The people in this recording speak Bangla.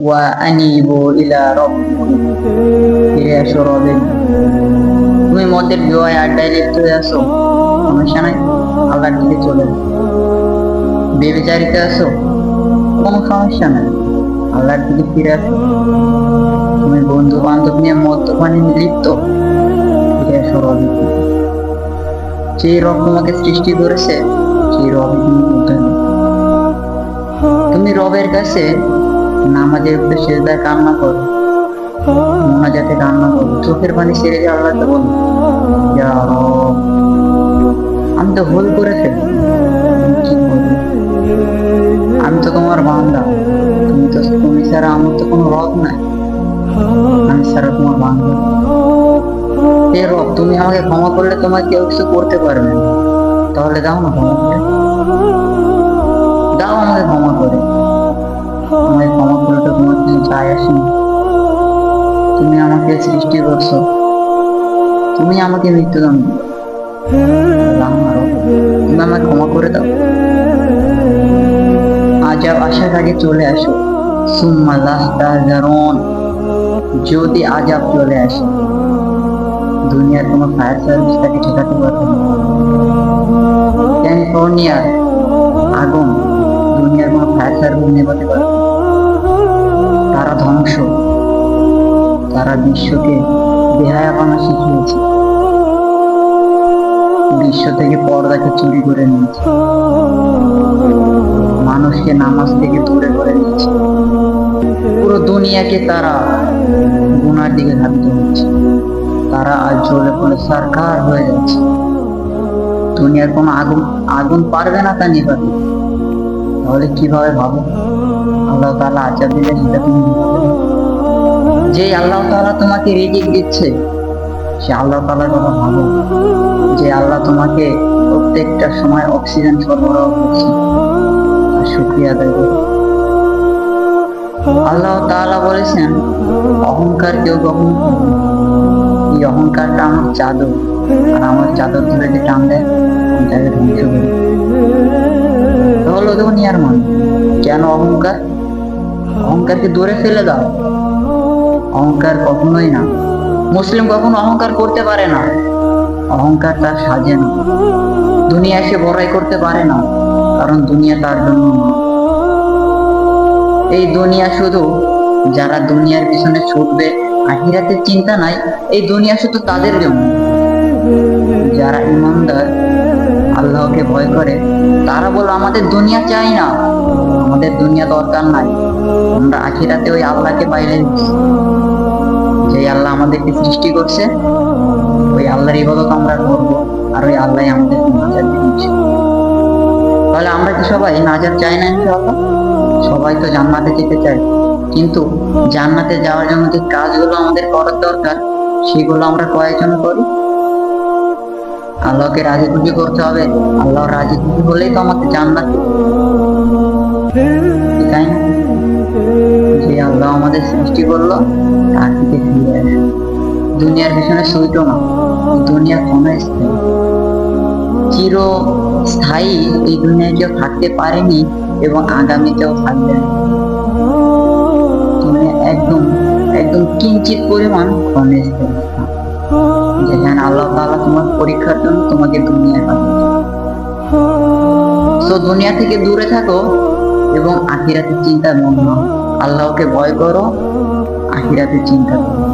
وأنيبوا إلى ربكم ফিরে আসো রবে তুমি মদের বিবাহে আড্ডায় লিপ্ত হয়ে আসো সমস্যা নাই আল্লাহর দিকে চলে যাও। বেবিচারিতে আসো কোনো সমস্যা নাই আল্লাহর দিকে ফিরে আসো তুমি বন্ধু বান্ধব নিয়ে মদ্যপানে লিপ্ত ফিরে আসো রবে যে রব তোমাকে সৃষ্টি করেছে সেই রবে তুমি বলতে হবে। তুমি রবের কাছে নামাজের উদ্দেশ্যে সেজদায় কান্না করো মোনাজাতে কান্না করো। চোখের পানি ছেড়ে দিয়ে আল্লাহকে বলো ইয়া রব, আমি তো ভুল করে ফেলি? আমি তো তোমার বান্দা। তুমি তো তুমি ছাড়া আমার তো কোনো রব নাই। আমি ছাড়া তোমার বান্দা। এ রব তুমি আমাকে ক্ষমা করলে তোমার কেউ কিছু করতে পারবে না। তাহলে দাও না ক্ষমা করে। দাও আমাকে ক্ষমা করে। চাই আসেনি। তুমি আমাকে সৃষ্টি করছ। তুমি আমাকে মৃত্যুদণ্ড তুমি আমাকে ক্ষমা করে দাও। আজাব আসার আগে চলে আসো। যদি আজাব চলে আসে, দুনিয়ার কোনো ফায়ার সার্ভিস তাকে ঠেকাতে পারবে ক্যালিফোর্নিয়ার আগুন দুনিয়ার কোনো ফায়ার সার্ভিস নেভাতে পারবে ধ্বংস তারা বিশ্বকে বেহায়াপনা শিখিয়েছে। বিশ্ব থেকে পর্দাকে চুরি করে নিয়েছে। মানুষকে নামাজ থেকে দূরে করে নিয়েছে। পুরো দুনিয়াকে তারা গুনার দিকে ধাবিত হচ্ছে। তারা আজ জ্বলে পড়ে সরকার হয়ে যাচ্ছে। দুনিয়ার কোনো আগুন আগুন পারবে না তা নিভাবে তাহলে কীভাবে ভাবো? আল্লাহ তাআলা আজাব দিলে যে আল্লাহ তাআলা তোমাকে রিজিক দিচ্ছে, সে আল্লাহ তাআলার কথা ভাবো। যে আল্লাহ তোমাকে প্রত্যেকটা সময় অক্সিজেন সরবরাহ করছে, তার শুক্রিয়া আদায় আল্লাহ তাআলা বলেছেন, অহংকার কেউ কখনো এই অহংকারটা আমার চাদর, আর আমার চাদর ধরে যে টান দেয়, আমি তাকে ধ্বংস করি। তাহলে দুনিয়ার মানুষ। কেন অহংকার? অহংকারকে দূরে ফেলে দাও। অহংকার কখনোই না। মুসলিম কখনো অহংকার করতে পারে না। অহংকার তার সাজে না। দুনিয়া সে বড়াই করতে পারে না, কারণ দুনিয়া তার জন্য না। এই দুনিয়া শুধু যারা দুনিয়ার পিছনে ছুটবে, আখিরাতের চিন্তা নাই, এই দুনিয়া শুধু তাদের জন্য। যারা ইমানদার আল্লাহকে ভয় করে। তারা বলো আমাদের দুনিয়া চাই না। আমাদের দুনিয়া দরকার নাই। আমরা আখিরাতে ওই আল্লাহকে পাইলে যে আল্লাহ আমাদেরকে সৃষ্টি করছে, ওই আল্লাহর ইবাদত আমরা করব আর ওই আল্লাহ আমাদের নাজার দিচ্ছে। তাহলে আমরা কি সবাই নাজার চাই না সবাই তো জান্নাতে যেতে চায়। কিন্তু জান্নাতে যাওয়ার জন্য যে কাজগুলো আমাদের করার দরকার, সেগুলো আমরা কয়েকজন করি? আল্লাহকে রাজি খুশি করতে হবে। আল্লাহ রাজি খুশি হলেই তো আমাদের জান্নাত তাই না? যে আল্লাহ আমাদের সৃষ্টি করল, তার দিকে ফিরে আসো। দুনিয়ার পিছনে সইতো না, দুনিয়া ক্ষণস্থায়ী চির স্থায়ী এই দুনিয়ায় কেউ থাকতে পারেনি এবং আগামীতেও থাকবে একদম একদম কিঞ্চিত পরিমাণ ক্ষণস্থায়ী যেখানে আল্লাহ তাআলা তোমার পরীক্ষার জন্য তোমাকে দুনিয়ায় পাঠিয়েছে তো দুনিয়া থেকে দূরে থাকো এবং আখিরাতের চিন্তা মন আল্লাহকে ভয় করো, আখিরাতের চিন্তা করো।